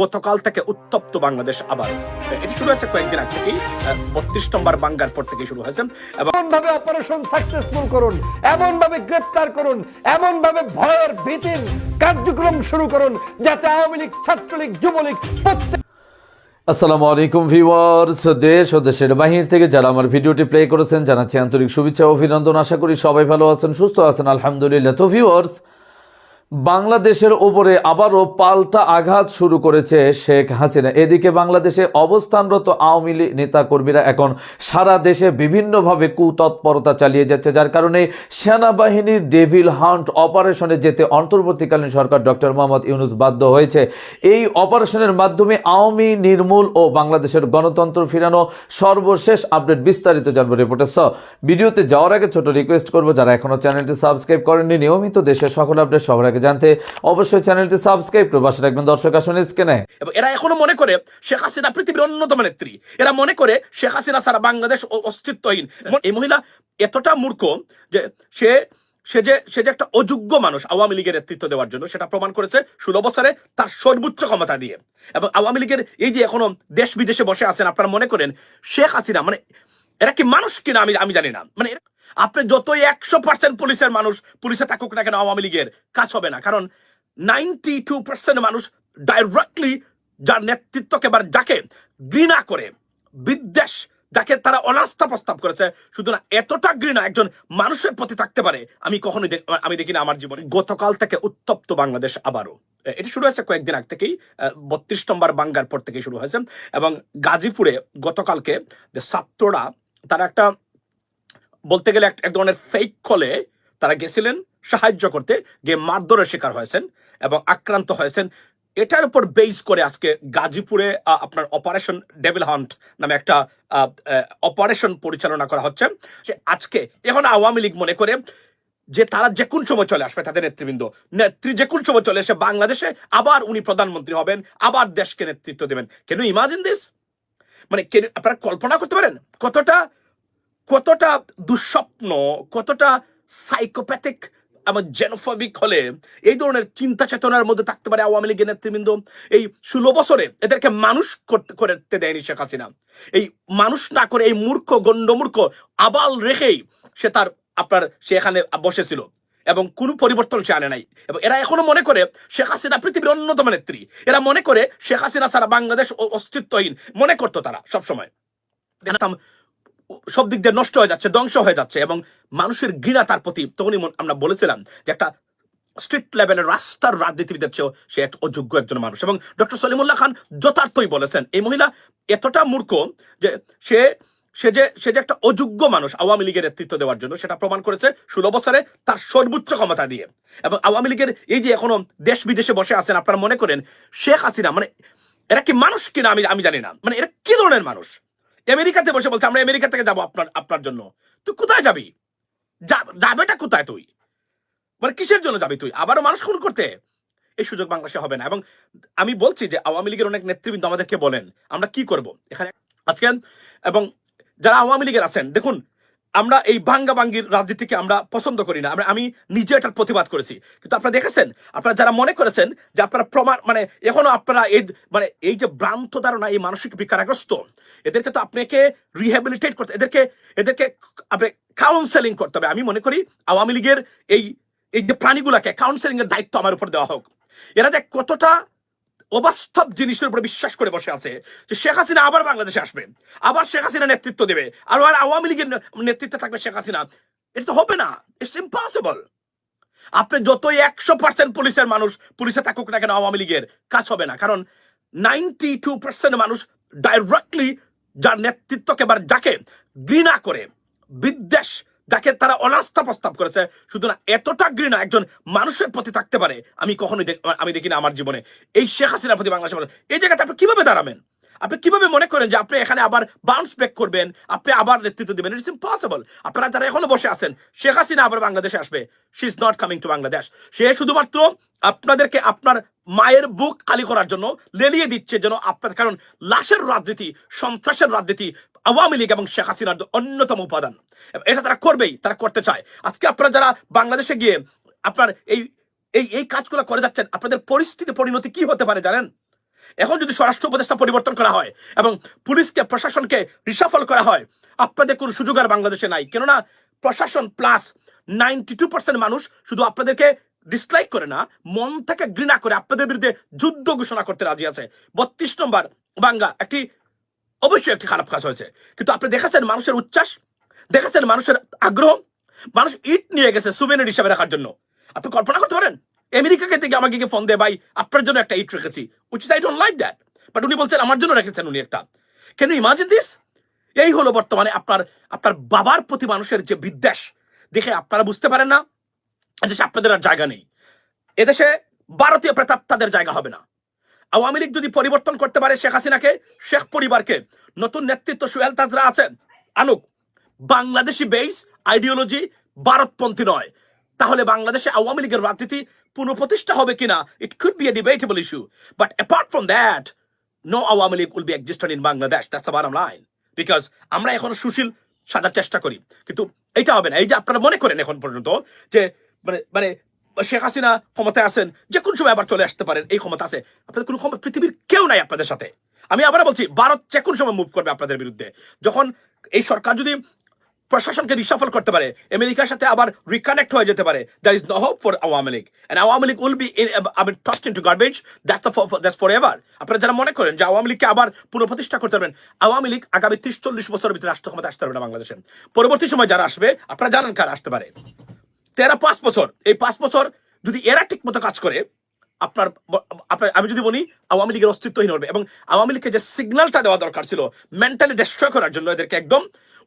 গতকাল থেকে উত্তপ্ত বাংলাদেশ আবার। এটি শুরু হয়েছে কয়েকদিন আগে থেকেই বত্রিশ নম্বর বাঙ্গার পর থেকে শুরু হয়েছে। এবং এমন ভাবে অপারেশন সাকসেসফুল করুন এমন ভাবে গ্রেপ্তার করুন এমন ভাবে ভয়ের ভীতির কার্যক্রম শুরু করুন যাতে আওয়ামী লীগ ছাত্রলীগ যুবলীগ প্রত্যেক আসসালামু আলাইকুম ভিউয়ার্স দেশ ও দেশের বাহির থেকে যারা আমার ভিডিওটি প্লে করেছেন জানাচ্ছি আন্তরিক শুভেচ্ছা ও অভিনন্দন। আশা করি সবাই ভালো আছেন সুস্থ আছেন আলহামদুলিল্লাহ। তো ভিউয়ার্স বাংলাদেশের ওপরে আবারও পাল্টা আঘাত শুরু করেছে শেখ হাসিনা। এদিকে বাংলাদেশে অবস্থানরত আওয়ামী লীগ নেতাকর্মীরা এখন সারা দেশে বিভিন্নভাবে কুতৎপরতা চালিয়ে যাচ্ছে। যার কারণে সেনাবাহিনীর ডেভিল হান্ট অপারেশনে যেতে অন্তর্বর্তীকালীন সরকার ডক্টর মোহাম্মদ ইউনুস বাধ্য হয়েছে। এই অপারেশনের মাধ্যমে আওয়ামী, নির্মূল ও বাংলাদেশের গণতন্ত্র ফিরানো সর্বশেষ আপডেট বিস্তারিত জানব রিপোর্টার স। ভিডিওতে যাওয়ার আগে ছোট রিকোয়েস্ট করব, যারা এখনও চ্যানেলটি সাবস্ক্রাইব করেননি, নিয়মিত দেশের সকল আপডেট সবার জানতে অবশ্যই চ্যানেলটি সাবস্ক্রাইব করে পাশে রাখবেন দর্শক, আসুন স্ক্রিনে। এবং এরা এখনও মনে করে শেখ হাসিনা পৃথিবীর অন্যতম নেত্রী। এরা মনে করে শেখ হাসিনা সারা বাংলাদেশ অস্তিত্বহীন। এই মহিলা এতটা মূর্খ যে সে সে যে সে যে একটা অযোগ্য মানুষ আওয়ামী লীগের নেতৃত্ব দেওয়ার জন্য, সেটা প্রমাণ করেছে ষোলো বছরে তার সর্বোচ্চ ক্ষমতা দিয়ে। এবং আওয়ামী লীগের এই যে এখনও দেশ বিদেশে বসে আছেন, আপনারা মনে করেন শেখ হাসিনা মানে এরা কি মানুষ কিনা আমি আমি জানি না। মানে আপনি যতই একশো পার্সেন্ট পুলিশের মানুষ, পুলিশে থাকুক না কেন আওয়ামী লীগের, কাজ হবে না। কারণ নাইনটি টু পার্সেন্ট মানুষ ডাইরেক্টলি যার নেতৃত্বকে বা যাকে ঘৃণা করে, বিদ্বেষ যাকে তারা অনাস্থা প্রস্তাব করেছে শুধু না এতটা ঘৃণা একজন মানুষের প্রতি থাকতে পারে, আমি কখনোই আমি দেখি না আমার জীবনে। গতকাল থেকে উত্তপ্ত বাংলাদেশ আবারও। এটি শুরু হয়েছে কয়েকদিন আগ থেকেই বত্রিশ নম্বর বাঙ্গার পর থেকে শুরু হয়েছে। এবং গাজীপুরে গতকালকে যে ছাত্ররা, তারা একটা বলতে গেলে এক ধরনের ফেক কলে তারা গেছিলেন, সাহায্য করতে, গিয়ে মারধরের শিকার হয়েছেন এবং আক্রান্ত হয়েছেন। এটার উপর বেস করে আজকে গাজীপুরে আপনার অপারেশন ডেভিল হান্ট নামে একটা অপারেশন পরিচালনা করা হচ্ছে। যে আজকে এখন আওয়ামী লীগ মনে করে যে তারা যে কোন সময় চলে আসবে তাদের নেতৃবৃন্দ, নেত্রী যে কোন সময় চলে এসে বাংলাদেশে আবার উনি প্রধানমন্ত্রী হবেন, আবার দেশকে নেতৃত্ব দেবেন। কেন ইমাজিন দিস মানে কেন- আপনারা কল্পনা করতে পারেন কতটা কতটা দুঃস্বপ্ন, কতটা সাইকোপ্যাথিক আমার জেনোফবিক হলে এই ধরনের চিন্তা চেতনার মধ্যে থাকতে পারে আওয়ামী লীগের নেতৃবৃন্দ। এই ষোলো বছরে এদেরকে মানুষ করতে দেয়নি শেখ হাসিনা। এই মানুষ না করে এই মূর্খ গণ্ড মূর্খ আবাল রেখেই সে তার, আপনার সে এখানে বসেছিল এবং কোনো পরিবর্তন সে আনে নাই। এবং এরা এখনও মনে করে শেখ হাসিনা পৃথিবীর অন্যতম নেত্রী। এরা মনে করে শেখ হাসিনা সারা বাংলাদেশ অস্তিত্বহীন। মনে করতো তারা সবসময়। সব দিক দিয়ে নষ্ট হয়ে যাচ্ছে, ধ্বংস হয়ে যাচ্ছে এবং মানুষের ঘৃণা তার প্রতি। তখনই আমরা বলেছিলাম যে একটা স্ট্রিট লেভেলের রাস্তার রাজনীতিবিদের চেয়েও সে এক অযোগ্য একজন মানুষ। এবং ডক্টর সলিমুল্লাহ খান যথার্থই বলেছেন, এই মহিলা এতটা মূর্খ যে সে সে যে সে যে একটা অযোগ্য মানুষ আওয়ামী লীগের নেতৃত্ব দেওয়ার জন্য, সেটা প্রমাণ করেছে ষোলো বছরে তার সর্বোচ্চ ক্ষমতা দিয়ে। এবং আওয়ামী লীগের এই যে এখনও দেশ বিদেশে বসে আছেন, আপনারা মনে করেন শেখ হাসিনা মানে এরা কি মানুষ কিনা আমি আমি জানি না। মানে এরা কি ধরনের মানুষ? আমেরিকাতে বসে বলছে, আমরা আমেরিকা থেকে যাব আপনার আপনার জন্য। তুই কোথায় যাবি? যাবেটা কোথায় তুই? মানে কিসের জন্য যাবি তুই? আবারও মানুষ খুন করতে? এই সুযোগ বাংলাদেশে হবে না। এবং আমি বলছি যে, আওয়ামী লীগের অনেক নেতৃবৃন্দ আমাদেরকে বলেন, আমরা কি করব? এখানে আজকে এবং যারা আওয়ামী লীগের আছেন, দেখুন আমরা এই ভাঙ্গা ভাঙ্গির রাজনীতিকে আমরা পছন্দ করি না। আমরা, আমি নিজে এটার প্রতিবাদ করেছি। কিন্তু আপনারা দেখেছেন, আপনারা যারা মনে করেছেন যে আপনারা প্রমাণ মানে এখনও আপনারা এই মানে এই যে ভ্রান্ত ধারণা, এই মানসিক বিকারগ্রস্ত, এদেরকে তো আপনাকে রিহ্যাবিলিটেট করতে, এদেরকে এদেরকে আপনি কাউন্সেলিং করতে হবে। আমি মনে করি আওয়ামী লীগের এই এই যে প্রাণীগুলাকে কাউন্সেলিং এর দায়িত্ব আমার উপর দেওয়া হোক। এরা যে কতটা অবাস্তব জিনিসের উপরে বিশ্বাস করে বসে আছে যে শেখ হাসিনা আবার বাংলাদেশে আসবে, আবার শেখ হাসিনা নেতৃত্ব দেবে, আর আর আওয়ামী লীগের নেতৃত্বে থাকবে শেখ হাসিনা। এটা তো হবে না ইটস ইম্পসিবল আপনি যতই একশো পার্সেন্ট পুলিশের মানুষ, পুলিশে থাকুক না কেন আওয়ামী লীগের, কাজ হবে না। কারণ নাইনটি টু পার্সেন্ট মানুষ ডাইরেক্টলি যার নেতৃত্বকে বা যাকে ঘৃণা করে, বিদ্বেষ যাকে তারা অনাস্থা প্রস্তাব করেছে। শুধু না এতটা ঘৃণা একজন মানুষের প্রতি থাকতে পারে, আমি কখনোই আমি দেখি না আমার জীবনে। এই শেখ হাসিনার প্রতি বাংলাদেশের এই জায়গাতে আপনি কীভাবে দাঁড়াবেন? আপনি কীভাবে মনে করেন যে আপনি এখানে আবার বাউন্স ব্যাক করবেন? আপনি আবার নেতৃত্ব দিবেন। ইটস ইম্পসিবল আপনারা যারা এখনও বসে আছেন, শেখ হাসিনা আবার বাংলাদেশে আসবে। She is not coming to Bangladesh সে শুধুমাত্র আপনাদেরকে আপনার মায়ের বুক খালি করার জন্য লেলিয়ে দিচ্ছে যেন আপনার, কারণ লাশের রাজনীতি, সন্ত্রাসের রাজনীতি আওয়ামী লীগ এবং শেখ হাসিনার অন্যতম উপাদান। এটা তারা করবেই, তারা করতে চায়। আজকে আপনারা যারা বাংলাদেশে গিয়ে আপনার এই এই কাজগুলো করে যাচ্ছেন, আপনাদের পরিস্থিতি, পরিণতি কি হতে পারে জানেন? এখন যদি স্বরাষ্ট্র উপদেষ্টা পরিবর্তন করা হয় এবং পুলিশকে, প্রশাসনকে রিসাফল করা হয়, আপনাদের কোনো সুযোগ আর বাংলাদেশে নাই। কেননা প্রশাসন প্লাস নাইনটি টু পার্সেন্ট মানুষ শুধু আপনাদেরকে ডিসলাইক করে না, মন থেকে ঘৃণা করে আপনাদের বিরুদ্ধে যুদ্ধ ঘোষণা করতে রাজি আছে। বত্রিশ নম্বর বাঙ্গা একটি অবশ্যই একটি খারাপ কাজ হয়েছে। কিন্তু আপনি দেখেছেন মানুষের উচ্ছ্বাস? দেখেছেন মানুষের আগ্রহ? মানুষ ইট নিয়ে গেছে সুবেনের হিসাবে রাখার জন্য। আপনি কল্পনা করতে পারেন? আমেরিকাকে থেকে আমাকে ফোন দেয়, ভাই, আপনার জন্য একটা ইট রেখেছি। Which is I don't like that but উনি বলছেন, আমার জন্য রেখেছেন উনি একটা। কেন ইমাজিন দিস এই হলো বর্তমানে আপনার আপনার বাবার প্রতি মানুষের যে বিদ্বেষ, দেখে আপনারা বুঝতে পারেন না এদেশে আপনাদের আর জায়গা নেই। এদেশে ভারতীয় প্রেতাপ তাদের জায়গা হবে না। আওয়ামী লীগ যদি পরিবর্তন করতে পারে শেখ হাসিনাকে, শেখ পরিবারকে, নতুন নেতৃত্ব সুয়েল তাজরা আছেন, আনুক, বাংলাদেশি বেস আইডিওলজি ভারতপন্থী নয়। তাহলে বাংলাদেশে আওয়ামী লীগের রাজনীতি পুনঃপ্রতিষ্ঠা হবে কিনা? It could be a debatable issue but apart from that no Awami League will be existent in Bangladesh that's line because আমরা এখন সুশীল সাজার চেষ্টা করি। কিন্তু এটা হবে না। এই যে আপনারা মনে করেন এখন পর্যন্ত যে মানে মানে শেখ হাসিনা ক্ষমতায় আছেন, যে কোন সময় আবার চলে আসতে পারেন, এই ক্ষমতা আছে। আপনাদের কোনো ক্ষমতা পৃথিবীর কেউ নাই আপনাদের সাথে। আমি আবার বলছি, ভারত যে কোন সময় মুভ করবে আপনাদের বিরুদ্ধে। যখন এই সরকার যদি প্রশাসনকে রিসাফল করতে পারে। আমেরিকার সাথে আবার রিকানেক্ট হয়ে যেতে পারে। There is no hope for Awami League. And Awami League will be I mean tossed into garbage that's the that's forever আপনারা যারা মনে করেন যে আওয়ামী লীগকে আবার পুনঃপ্রতিষ্ঠা করতে পারবেন, আওয়ামী লীগ আগামী ত্রিশ চল্লিশ বছরের ভিতরে রাষ্ট্র ক্ষমতা আসতে পারবে না বাংলাদেশে। পরবর্তী সময় যারা আসবে, আপনারা জানেন কারা আসতে পারে। তেরা পাঁচ বছর। এই পাঁচ বছর যদি এরা ঠিক মতো কাজ করে, আপনার আপনার, আমি যদি বলি, আওয়ামী লীগের অস্তিত্বহীন হবে। এবং আওয়ামী লীগকে যে সিগন্যালটা দেওয়া দরকার ছিল মেন্টালি ডিস্ট্রয় করার জন্য এদেরকে একদম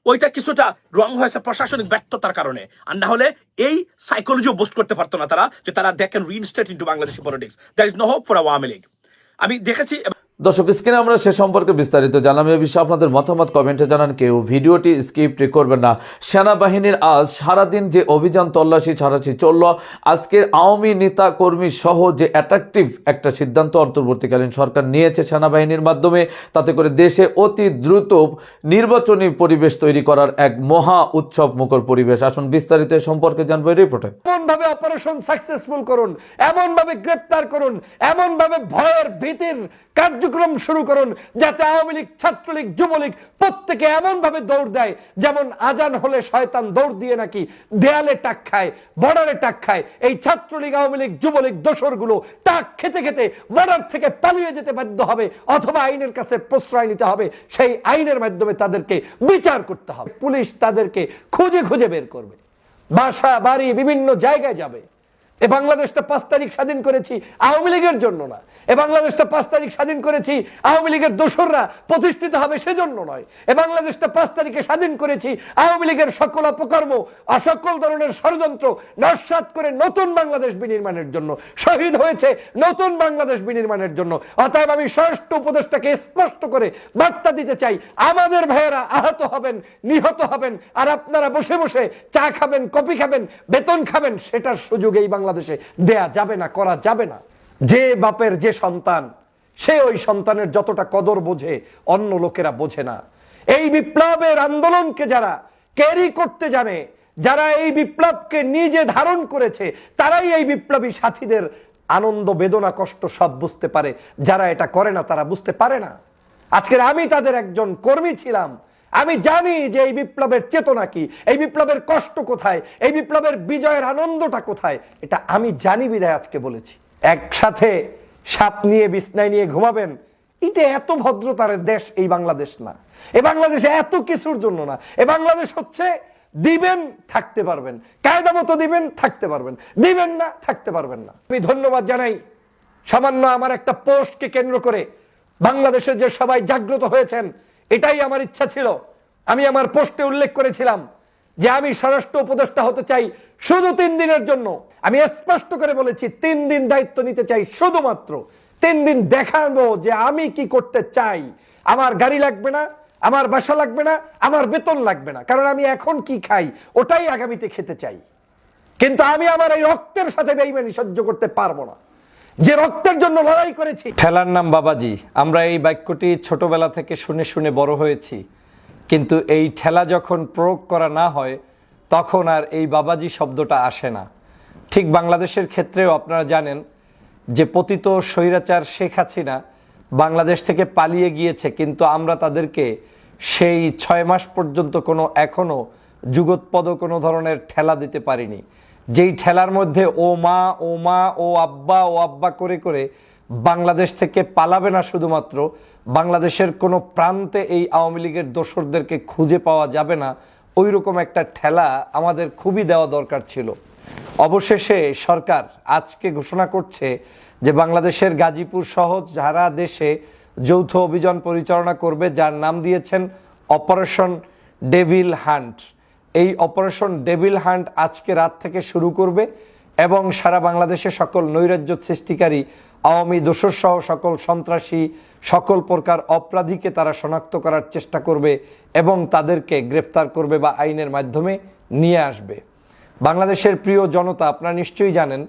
ওইটা কিছুটা রং হয়েছে প্রশাসনিক ব্যর্থতার কারণে। আর না হলে এই সাইকোলজিও বোস্ট করতে পারতো না তারা, যে তারা দেখেন can reinstate into Bangladeshi politics there is no hope for Awami League আমি দেখেছি দর্শক, স্ক্রিনে আমরা সে সম্পর্কে বিস্তারিত জানলাম এ বিষয়ে আপনাদের মতামত কমেন্টে জানান কেউ। ভিডিওটি স্কিপ করবেন না। সেনাবাহিনীর আজ সারাদিন যে অভিযান তল্লাশি ছাড়াছি চলল, আজকের আওয়ামী নেতা কর্মী সহ যে অ্যাট্রাকটিভ একটা সিদ্ধান্ত অন্তর্বর্তীকালীন সরকার নিয়েছে সেনাবাহিনীর মাধ্যমে, তাতে করে দেশে অতি দ্রুত নির্বাচনী পরিবেশ তৈরি করার এক মহা উৎসব মুখর পরিবেশ। আসুন বিস্তারিত সম্পর্কে জানব রিপোর্টে এমন ভাবে অপারেশন সাকসেসফুল করুন, এমনভাবে গ্রেপ্তার করুন, এমনভাবে ভয়ের ভীতির কার্যক্রম শুরু করুন, যাতে আওয়ামী লীগ, ছাত্রলীগ, যুবলীগ প্রত্যেকে এমন ভাবে দৌড় দেয় যেমন আজান হলে শয়তান দৌড় দিয়ে নাকি দেয়ালে টাক খায়, বর্ডারে টাক খায়। এই ছাত্রলীগ, আওয়ামী লীগ, যুবলীগ, দোসরগুলো টাক খেতে খেতে বর্ডার থেকে পালিয়ে যেতে বাধ্য হবে, অথবা আইনের কাছে প্রশ্রয় নিতে হবে। সেই আইনের মাধ্যমে তাদেরকে বিচার করতে হবে। পুলিশ তাদেরকে খুঁজে খুঁজে বের করবে। বাসা, বাড়ি বিভিন্ন জায়গায় যাবে। এ বাংলাদেশটা পাঁচ তারিখ স্বাধীন করেছি আওয়ামী লীগের জন্য না। এ বাংলাদেশটা পাঁচ তারিখ স্বাধীন করেছি আওয়ামী লীগের দোসররা প্রতিষ্ঠিত হবে সেজন্য নয়। এ বাংলাদেশটা পাঁচ তারিখে স্বাধীন করেছি আওয়ামী লীগের সকল অপকর্ম আর সকল ধরনের ষড়যন্ত্র নস্বাত করে নতুন বাংলাদেশ বিনির্মাণের জন্য। শহীদ হয়েছে নতুন বাংলাদেশ বিনির্মাণের জন্য। অতএব আমি ষষ্ঠ উপদেশটাকে স্পষ্ট করে বার্তা দিতে চাই। আমাদের ভাইয়েরা আহত হবেন, নিহত হবেন, আর আপনারা বসে বসে চা খাবেন, কফি খাবেন, বেতন খাবেন, সেটার সুযোগ এই বাংলাদেশে দেয়া যাবে না, করা যাবে না। যে বাপের যে সন্তান, সে ওই সন্তানের যতটা কদর বোঝে, অন্য লোকেরা বোঝে না। এই বিপ্লবের আন্দোলনকে যারা ক্যারি করতে জানে, যারা এই বিপ্লবকে নিজে ধারণ করেছে, তারাই এই বিপ্লবী সাথীদের আনন্দ, বেদনা, কষ্ট সব বুঝতে পারে। যারা এটা করে না, তারা বুঝতে পারে না। আজকের আমি তাদের একজন কর্মী ছিলাম আমি জানি যে এই বিপ্লবের চেতনা কি, এই বিপ্লবের কষ্ট কোথায়, এই বিপ্লবের বিজয়ের আনন্দটা কোথায়, এটা আমি জানি বিদায় আজকে বলেছি। একসাথে সাপ নিয়ে, বিছনায় নিয়ে ঘুমাবেন এটা এত ভদ্রতার দেশ এই বাংলাদেশ না। এ বাংলাদেশে এত কিছুর জন্য না। এ বাংলাদেশ হচ্ছে দিবেন, থাকতে পারবেন। কায়দা মতো দিবেন, থাকতে পারবেন। দিবেন না, থাকতে পারবেন না। আমি ধন্যবাদ জানাই সামান্য আমার একটা পোস্টকে কেন্দ্র করে বাংলাদেশের যে সবাই জাগ্রত হয়েছেন এটাই আমার ইচ্ছা ছিল। আমি আমার পোস্টে উল্লেখ করেছিলাম যে আমি স্বরাষ্ট্র উপদেষ্টা হতে চাই শুধু তিন দিনের জন্য। আমি স্পষ্ট করে বলেছি, তিন দিন দায়িত্ব নিতে চাই শুধুমাত্র। তিন দিন দেখাবো যে আমি কি করতে চাই। আমার গাড়ি লাগবে না, আমার বাসা লাগবে না, আমার বেতন লাগবে না। কারণ আমি এখন কি খাই, ওটাই আগামীতে খেতে চাই। কিন্তু আমি আমার এই রক্তের সাথে বেইমানি সহ্য করতে পারব না। যে রক্তের জন্য লড়াই করেছি। ঠেলার নাম বাবাজি। আমরা এই বাক্যটি ছোটবেলা থেকে শুনে শুনে বড় হয়েছি। কিন্তু এই ঠেলা যখন প্রয়োগ করা না হয়, তখন আর এই বাবাজি শব্দটা আসে না। ঠিক বাংলাদেশের ক্ষেত্রেও আপনারা জানেন যে পতিত স্বৈরাচার শেখ হাসিনা বাংলাদেশ থেকে পালিয়ে গিয়েছে, কিন্তু আমরা তাদেরকে সেই ছয় মাস পর্যন্ত কোনো এখনও যুগোৎপদ কোনো ধরনের ঠেলা দিতে পারিনি। যেই ঠেলার মধ্যে ও মা ও মা, ও আব্বা ও আব্বা করে করে বাংলাদেশ থেকে পালাবে না শুধুমাত্র, বাংলাদেশের কোনো প্রান্তে এই আওয়ামী লীগের দোসরদেরকে খুঁজে পাওয়া যাবে না ওই রকম একটা ঠেলা আমাদের খুবই দেওয়া দরকার ছিল। অবশেষে সরকার আজকে ঘোষণা করছে যে বাংলাদেশের গাজীপুর সহ যারা দেশে যৌথ অভিযান পরিচালনা করবে, যার নাম দিয়েছেন অপারেশন ডেভিল হান্ট। এই অপারেশন ডেভিল হান্ট আজকে রাত থেকে শুরু করবে এবং সারা বাংলাদেশে সকল নৈরাজ্য সৃষ্টিকারী, আওয়ামী দোসর সহ সকল সন্ত্রাসী, সকল প্রকার অপরাধীকে তারা শনাক্ত করার চেষ্টা করবে এবং তাদেরকে গ্রেফতার করবে বা আইনের মাধ্যমে নিয়ে আসবে। বাংলাদেশের প্রিয় জনতা, আপনারা নিশ্চয়ই জানেন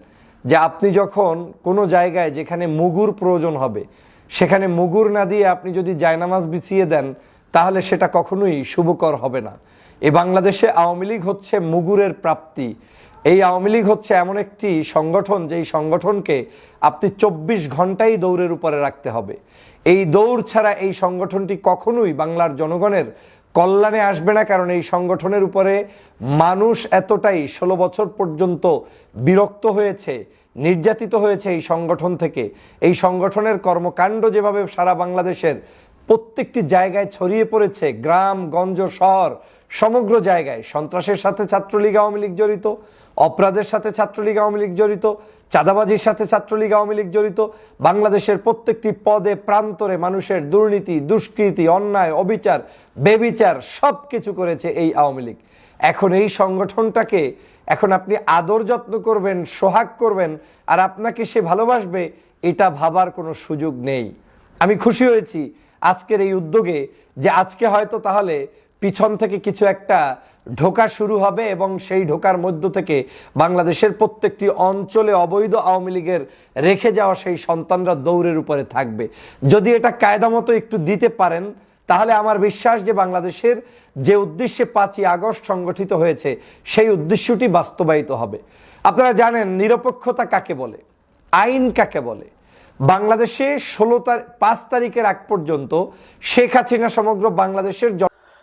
যে আপনি যখন কোনো জায়গায় যেখানে মুগুর প্রয়োজন হবে, সেখানে মুগুর না দিয়ে আপনি যদি জায়নামাজ বিছিয়ে দেন, তাহলে সেটা কখনোই শুভকর হবে না। এই বাংলাদেশে আওয়ামী লীগ হচ্ছে মুগুরের প্রাপ্তি। এই আওয়ামী লীগ হচ্ছে এমন একটি সংগঠন, যেই সংগঠনকে আপনি চব্বিশ ঘন্টাই দৌড়ের উপরে রাখতে হবে। এই দৌড় ছাড়া এই সংগঠনটি কখনোই বাংলার জনগণের কল্যাণে আসবে না, কারণ এই সংগঠনের উপরে মানুষ এতটাই ষোলো বছর পর্যন্ত বিরক্ত হয়েছে, নির্যাতিত হয়েছে এই সংগঠন থেকে। এই সংগঠনের কর্মকাণ্ড যেভাবে সারা বাংলাদেশের প্রত্যেকটি জায়গায় ছড়িয়ে পড়েছে, গ্রাম, গঞ্জ, শহর সমগ্র জায়গায় সন্ত্রাসের সাথে ছাত্রলীগ আওয়ামী লীগ জড়িত, অপরাধের সাথে ছাত্রলীগ আওয়ামী লীগ জড়িত, চাঁদাবাজির সাথে ছাত্রলীগ আওয়ামী লীগ জড়িত, বাংলাদেশের প্রত্যেকটি পদে, প্রান্তরে মানুষের দুর্নীতি, দুষ্কৃতি, অন্যায়, অবিচার, বেবিচার সব কিছু করেছে এই আওয়ামী লীগ। এখন এই সংগঠনটাকে এখন আপনি আদর যত্ন করবেন, সোহাগ করবেন, আর আপনাকে সে ভালোবাসবে, এটা ভাবার কোনো সুযোগ নেই। আমি খুশি হয়েছি আজকের এই উদ্যোগে যে আজকে হয়তো তাহলে পিছন থেকে কিছু একটা ঢোকা শুরু হবে এবং সেই ঢোকার মধ্য থেকে বাংলাদেশের প্রত্যেকটি অঞ্চলে অবৈধ আওয়ামী লীগের রেখে যাওয়া সেই সন্তানরা দৌড়ের উপরে থাকবে। যদি এটা কায়দা মতো একটু দিতে পারেন, তাহলে আমার বিশ্বাস যে বাংলাদেশের যে উদ্দেশ্যে পাঁচই আগস্ট সংগঠিত হয়েছে, সেই উদ্দেশ্যটি বাস্তবায়িত হবে। আপনারা জানেন নিরপেক্ষতা কাকে বলে? আইন কাকে বলে? বাংলাদেশে ষোলো তারিখ পাঁচ তারিখের আগ পর্যন্ত শেখ হাসিনা সমগ্র বাংলাদেশের